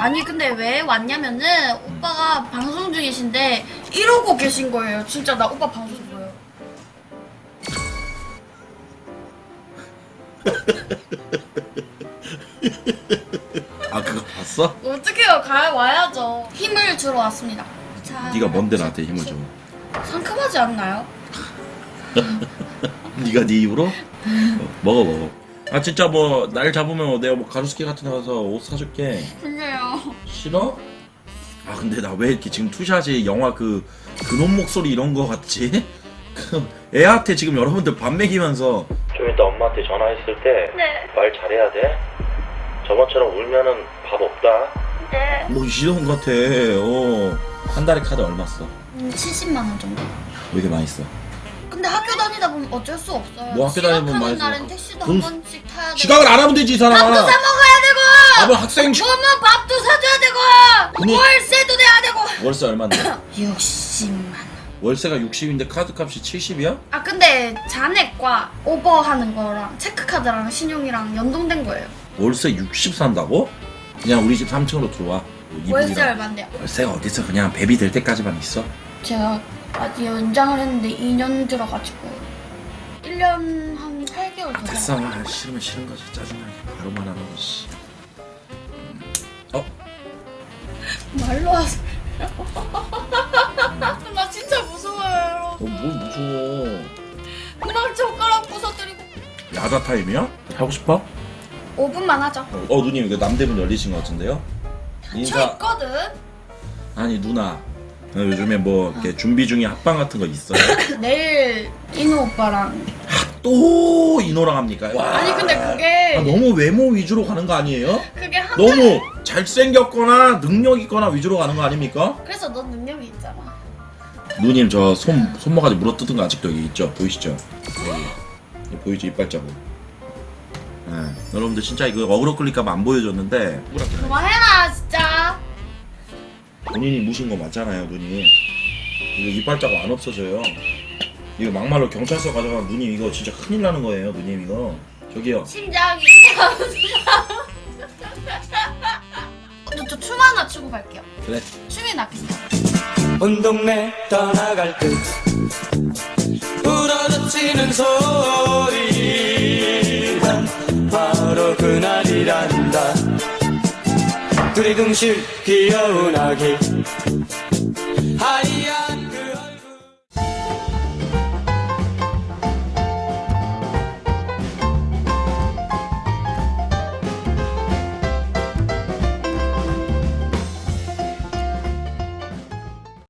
아니 근데 왜 왔냐면은 오빠가 방송 중이신데 이러고 계신 거예요. 진짜 나 오빠 방송 보여요. 아 그거 봤어? 어떡해요? 가 와야죠. 힘을 주러 왔습니다. 자, 네가 뭔데 나한테 힘을 줘? 상큼하지 않나요? 네가 네 입으로? 어, 먹어 먹어. 아 진짜 뭐 날 잡으면 내가 뭐 가로수길 같은 데 가서 옷 사줄게. 근데요. 싫어? 아 근데 나 왜 이렇게 지금 투샷이 영화 그 그놈 목소리 이런 거 같지? 그 애한테 지금 여러분들 밥 먹이면서 좀 이따 엄마한테 전화했을 때말 네. 잘해야 돼. 저번처럼 울면은 밥 없다. 네. 뭐 이런 것 같아. 어. 한 달에 카드 얼마 써? 음, 70만 원 정도. 왜 이렇게 많이 써? 근데 학교 다니다 보면 어쩔 수 없어요. 뭐 학교 다니면 많이 지각하는 날엔 쓰고. 택시도 그럼 한 번씩 타야 되고. 지각을 안 하면 되지 이 사람. 밥도 사 먹어야 되고. 아, 뭐 학생 시... 뭐뭐 밥도 사줘야 되고. 근데- 월세도 내야 되고. 월세 얼마인데? 60만 원. 월세가 60인데 카드 값이 70이야? 아 근데 잔액과 오버하는 거랑 체크카드랑 신용이랑 연동된 거예요. 월세 60 산다고? 그냥 우리 집 3층으로 들어와. 월세 이불이랑. 얼마인데요? 월세가 어디서 그냥 베비 될 때까지만 있어? 제가 아직 연장을 했는데 2년 들어가지고 1년 한 8개월 더. 됐어. 아, 싫으면 싫은 거지. 짜증나게. 바로만 하는 거지. 어? 말로 하세요. 나 진짜 무서워요. 어, 뭘 무서워. 막 젓가락 부서뜨리고. 야자 타임이야? 하고 싶어? 5분만 하죠. 어, 어, 누님 이거 남대문 열리신 것 같은데요? 저 인사 있거든. 아니 누나 어, 요즘에 뭐 이렇게 준비 중에 합방 같은 거 있어요? 내일 인호 오빠랑. 또 이노랑 합니까? 와. 아니 근데 그게 아, 너무 외모 위주로 가는 거 아니에요? 그게 한 너무 잘생겼거나 능력 있거나 위주로 가는 거 아닙니까? 그래서 넌 능력이 있잖아. 누님 저 손 손모가지 물어뜯은 거 아직도 여기 있죠? 보이시죠? 여기, 여기 보이죠 이빨 자국. 네. 여러분들 진짜 이거 어그로 끌릴까 봐 안 보여줬는데 그만해라. 본인이 무신 거 맞잖아요 누님. 이거 이빨 자국 안 없어져요. 이거 막말로 경찰서 가져가면 누님 이거 진짜 큰일 나는 거예요 누님 이거. 저기요. 심장이. 저, 저 춤 하나 추고 갈게요. 그래. 춤이 낫겠다. 온 동네 떠나갈 듯 울어젖히는 소리 두리둥실 귀여운 아기. 하얀